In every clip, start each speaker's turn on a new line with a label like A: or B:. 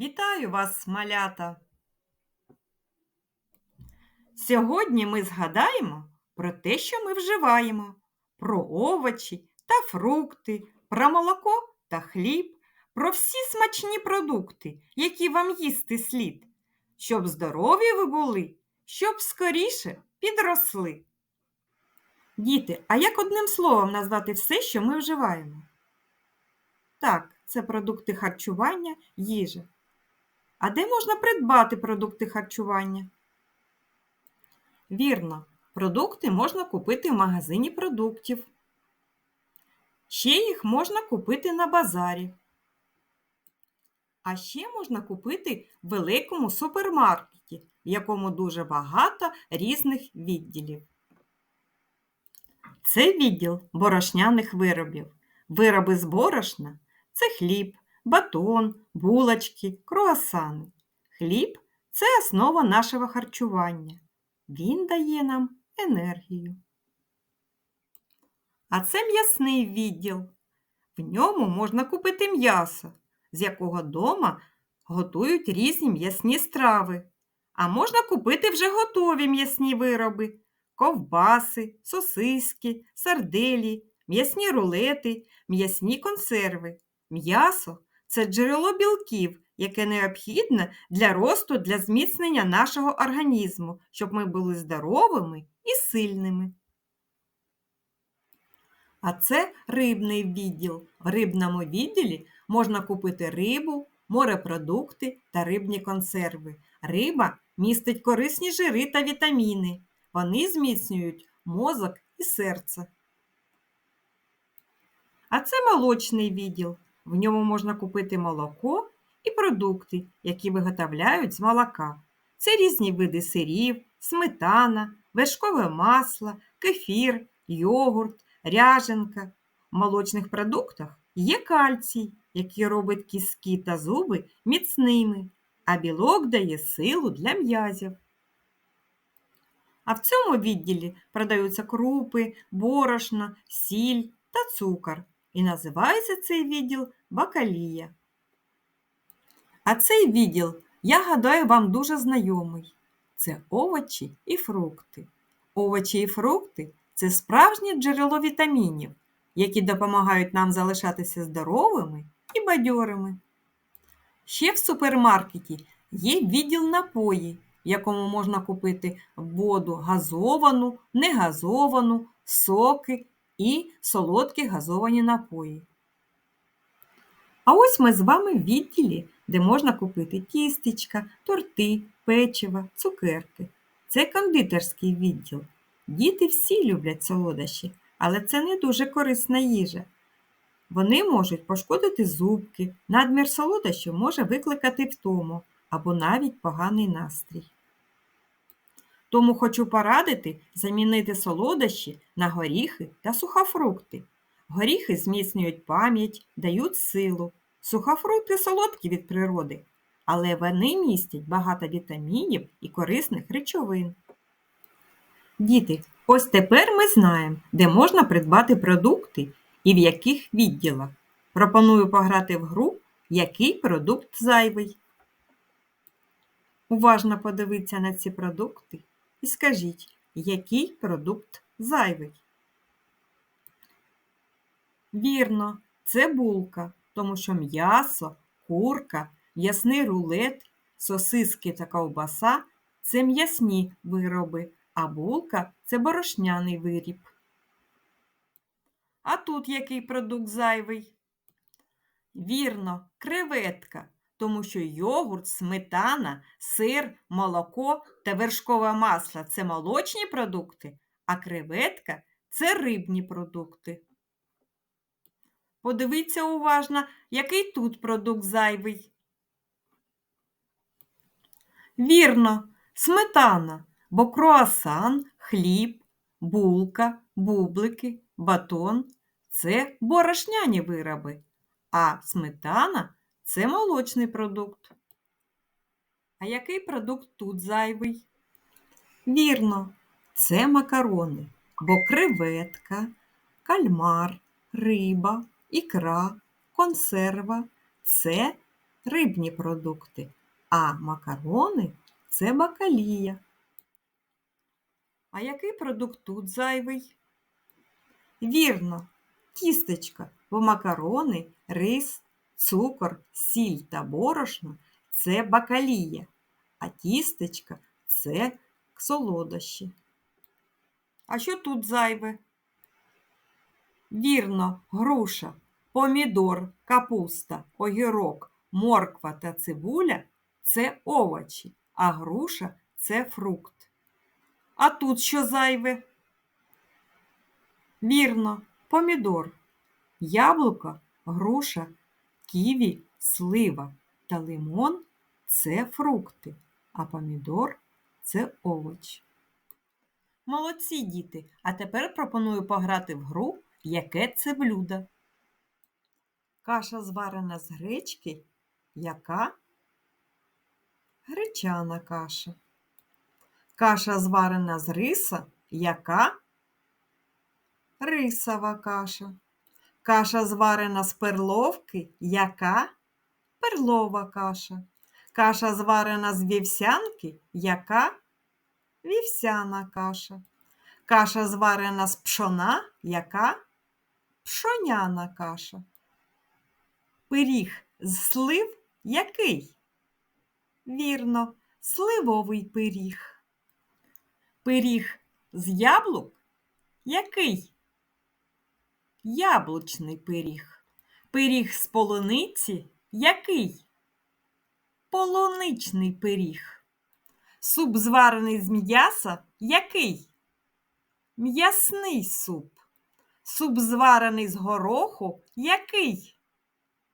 A: Вітаю вас, малята! Сьогодні ми згадаємо про те, що ми вживаємо, про овочі та фрукти, про молоко та хліб, про всі смачні продукти, які вам їсти слід, щоб здорові ви були, щоб скоріше підросли. Діти, а як одним словом назвати все, що ми вживаємо? Так, це продукти харчування, їжа. А де можна придбати продукти харчування? Вірно, продукти можна купити в магазині продуктів. Ще їх можна купити на базарі. А ще можна купити в великому супермаркеті, в якому дуже багато різних відділів. Це відділ борошняних виробів. Вироби з борошна це хліб, батон, булочки, круасани. Хліб це основа нашого харчування. Він дає нам енергію. А це м'ясний відділ. В ньому можна купити м'ясо, з якого дома готують різні м'ясні страви. А можна купити вже готові м'ясні вироби, ковбаси, сосиски, сарделі, м'ясні рулети, м'ясні консерви. М'ясо це джерело білків, яке необхідне для росту, для зміцнення нашого організму, щоб ми були здоровими і сильними. А це рибний відділ. В рибному відділі можна купити рибу, морепродукти та рибні консерви. Риба містить корисні жири та вітаміни. Вони зміцнюють мозок і серце. А це молочний відділ. В ньому можна купити молоко і продукти, які виготовляють з молока. Це різні види сирів, сметана, вершкове масло, кефір, йогурт, ряженка. В молочних продуктах є кальцій, який робить кістки та зуби міцними, а білок дає силу для м'язів. А в цьому відділі продаються крупи, борошно, сіль та цукор. І називається цей відділ бакалія. А цей відділ, я гадаю, вам дуже знайомий. Це овочі і фрукти. Овочі і фрукти це справжнє джерело вітамінів, які допомагають нам залишатися здоровими і бадьорими. Ще в супермаркеті є відділ напої, в якому можна купити воду газовану, негазовану, соки і солодкі газовані напої. А ось ми з вами в відділі, де можна купити тістечка, торти, печива, цукерки. Це кондитерський відділ. Діти всі люблять солодощі, але це не дуже корисна їжа. Вони можуть пошкодити зубки, надмір солодощів може викликати втому або навіть поганий настрій. Тому хочу порадити замінити солодощі на горіхи та сухофрукти. Горіхи зміцнюють пам'ять, дають силу. Сухофрукти солодкі від природи, але вони містять багато вітамінів і корисних речовин. Діти, ось тепер ми знаємо, де можна придбати продукти і в яких відділах. Пропоную пограти в гру, який продукт зайвий. Уважно подивіться на ці продукти і скажіть, який продукт зайвий. Вірно, це булка, тому що м'ясо, курка, м'ясний рулет, сосиски та ковбаса це м'ясні вироби, а булка це борошняний виріб. А тут який продукт зайвий? Вірно, креветка, тому що йогурт, сметана, сир, молоко та вершкове масло це молочні продукти, а креветка це рибні продукти. Подивіться уважно, який тут продукт зайвий. Вірно, сметана, бо круасан, хліб, булка, бублики, батон це борошняні вироби, а сметана це молочний продукт. А який продукт тут зайвий? Вірно, це макарони, бо креветка, кальмар, риба, ікра, консерва це рибні продукти, а макарони це бакалія. А який продукт тут зайвий? Вірно, тістечка, бо макарони, рис, цукор, сіль та борошно це бакалія, а тістечка це солодощі. А що тут зайве? Вірно, груша, помідор, капуста, огірок, морква та цибуля це овочі, а груша це фрукт. А тут що зайве? Вірно, помідор, яблуко, груша, ківі, слива та лимон це фрукти, а помідор це овоч. Молодці діти! А тепер пропоную пограти в гру Яке це блюдо? Каша зварена з гречки. Яка? Гречана каша. Каша зварена з риса. Яка? Рисова каша. Каша зварена з перловки. Яка? Перлова каша. Каша зварена з вівсянки. Яка? Вівсяна каша. Каша зварена з пшона. Яка? Пшоняна каша. Пиріг з слив який? Вірно, сливовий пиріг. Пиріг з яблук який? Яблучний пиріг. Пиріг з полуниці який? Полуничний пиріг. Суп зварений з м'яса який? М'ясний суп. Суп зварений з гороху який?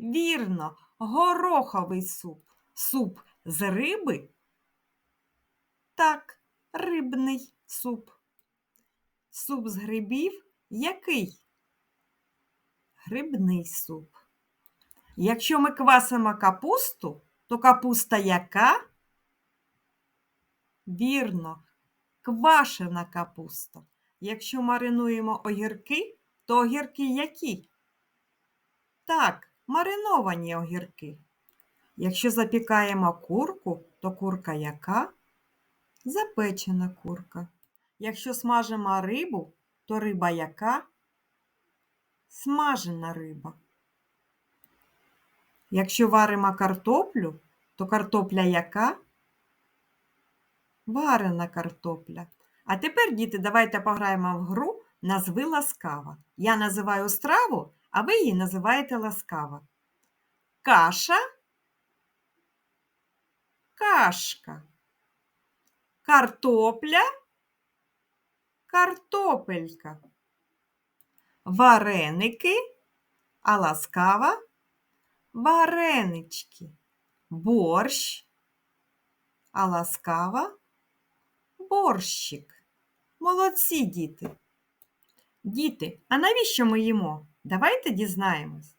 A: Вірно, гороховий суп. Суп з риби? Так, рибний суп. Суп з грибів який? Грибний суп. Якщо ми квасимо капусту, то капуста яка? Вірно, квашена капуста. Якщо маринуємо огірки, то огірки які? Так, мариновані огірки. Якщо запікаємо курку, то курка яка? Запечена курка. Якщо смажимо рибу, то риба яка? Смажена риба. Якщо варимо картоплю, то картопля яка? Варена картопля. А тепер, діти, давайте пограємо в гру назви ласкава. Я називаю страву, а ви її називаєте ласкава. Каша, кашка, картопля, картопелька, вареники, а ласкава варенички, борщ, а ласкава борщик. Молодці діти. Діти, а навіщо ми їмо? Давайте дізнаємось.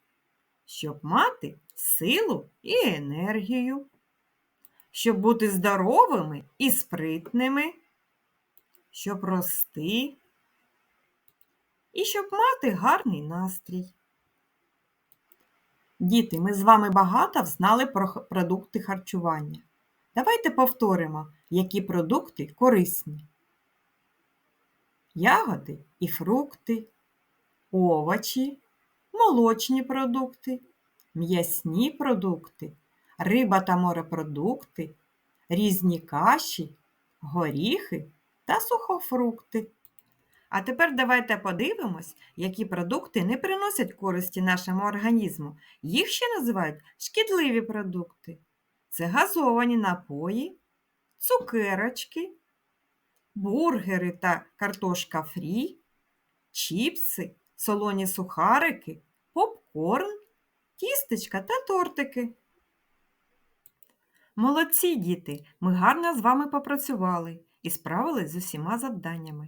A: Щоб мати силу і енергію, щоб бути здоровими і спритними, щоб рости і щоб мати гарний настрій. Діти, ми з вами багато знали про продукти харчування. Давайте повторимо, які продукти корисні. Ягоди і фрукти, овочі, молочні продукти, м'ясні продукти, риба та морепродукти, різні каші, горіхи та сухофрукти. А тепер давайте подивимось, які продукти не приносять користі нашому організму. Їх ще називають шкідливі продукти. Це газовані напої, цукерочки, бургери та картошка фрі, чіпси, солоні сухарики, попкорн, тістечка та тортики. Молодці діти! Ми гарно з вами попрацювали і справились з усіма завданнями.